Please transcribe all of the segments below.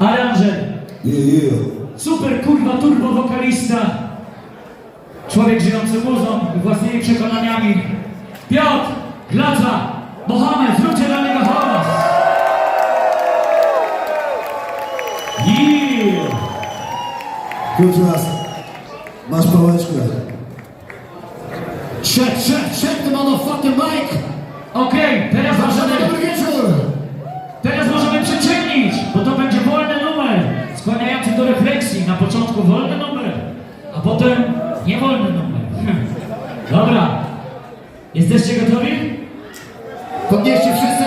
Aranżer. Super kurwa turbo wokalista. Człowiek żyjący muzą i własnymi przekonaniami. Piotr, Gladza, Mohamed, zróbcie dla niego hałas. Yeah. Kutras, masz pałeczkę. Shit, shit, shit, the motherfucking mic. Okej, okay, teraz proszę. początku wolne numery, a potem niewolne numer. Dobra. Jesteście gotowi? Podnieście wszyscy.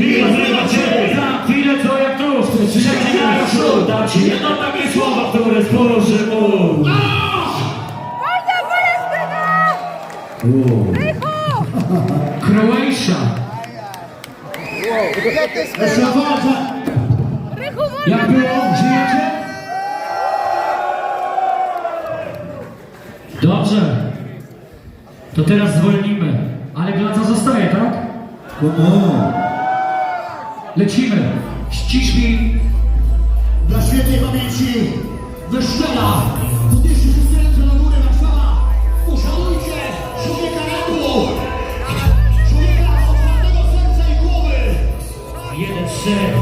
chwilę zrywa się Za chwilę co jak trusz Przecinają szur Dam ci jedno takie słowa, które sporuszy mur Można Palestyna! Croatia! Eslowacja! Jak było? Żyjecie? Dobrze. To teraz zwolnimy. Ale glaca zostaje, tak? O, o. Lecimy. Ściśnij. Dla świętej pamięci Wyszczela! Podnieście wszyscy ręce do góry, Warszawa! Uszanujcie człowieka roku! Człowieka otwartego serca i głowy! Jeden szef.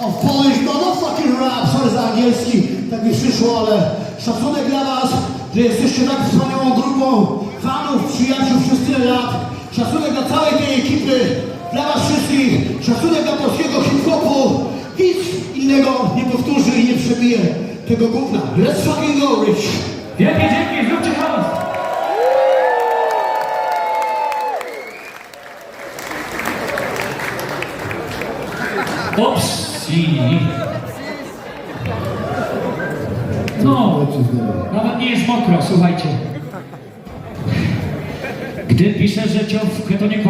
Of Polish motherfucking rap! Sorry za angielski, tak mi przyszło, ale szacunek dla was, że jesteście tak wspaniałą grupą fanów, przyjaciół przez tyle lat. Szacunek dla całej tej ekipy, dla was wszystkich. Szacunek dla polskiego hip-hopu. Nic innego nie powtórzy i nie przebije tego gówna. Let's fucking go, Rich! Wielkie dzięki, zróbcie hałas Ops, No, nawet nie jest mokro, słuchajcie. Gdy piszę, że ciąg to nie kłamie.